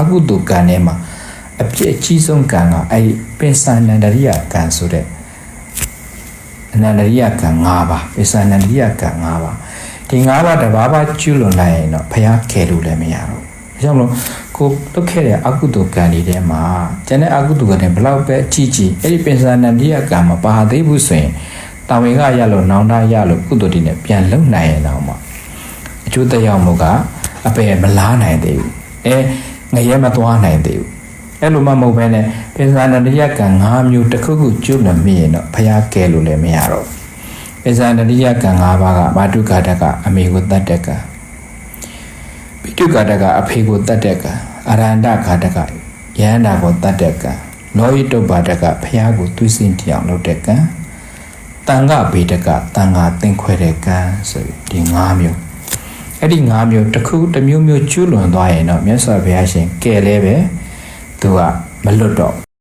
အကုသိုလ်ကံထဲမှာအပြစ်အကြီးဆုံးကံကအဲ့ဒီပင်စန္နန္ဒရိယကံဆိုတဲ့အနန္ဒရိယကံ၅ပါးပင်စန္နန္ဒရိယကံ၅ပါးဒီ၅ပါးတစ်ပါးပါးကျွလွန်လိုက်ရင်တော့ဘုရားခဲလို့လည်းမရတော့ဘူးဒါကြောင့်မလို့ကိုတုတ်ခဲ့တဲ့အကုသိုလ်ကံတွေထဲမှာကျန်တဲ့အကုသိုလ်ကံတွေဘလောက်ပဲအကြီးကြီးအဲ့ဒီပင်စန္နန္ဒရိယကံမပါသေးဘူးဆိုရင်တာဝန်ကရလို့နောင်တရလို့ကုသိုလ်တွေနဲ့ပြန်လုံနိုင်ရင်တော့မှအကျိုးသက်ရောက်မှုကအပယ်မလားနိုင်သေးဘူးအဲ ငရဲမသွားနိုင်သေးဘူးအဲ့လိုမှမဟုတ်ဘဲနဲ့ပင်စန္ဒရိယကံ၅မျိုးတစ်ခုခုကျွတ်လို့မြင်ရင်တော့ဘုရားကဲလို့လည်းမရတော့ဘူးပင်စန္ဒရိယကံ၅ပါးကမာတုကာတကအမေကိုတတ်တဲ့ကံပိတုကာတကအဖေကိုတတ်တဲ့ကံအရန္တကာတကယန္တာကိုတတ်တဲ့ကံလောဟိတုပ္ပါဒကဘုရားကိုသွေးစင်တရားလုပ်တဲ့ကံတန်ခဗေဒကတန်ခါသင်ခွဲတဲ့ကံဆိုပြီးဒီ၅မျိုး အဲ့ဒီ၅မျိုးတစ်ခုတစ်မျိုးမျိုးကျွလွန်သွားရင်တော့မြတ်စွာဘုရားရှင်ကဲလဲပဲသူကမလွတ်တော့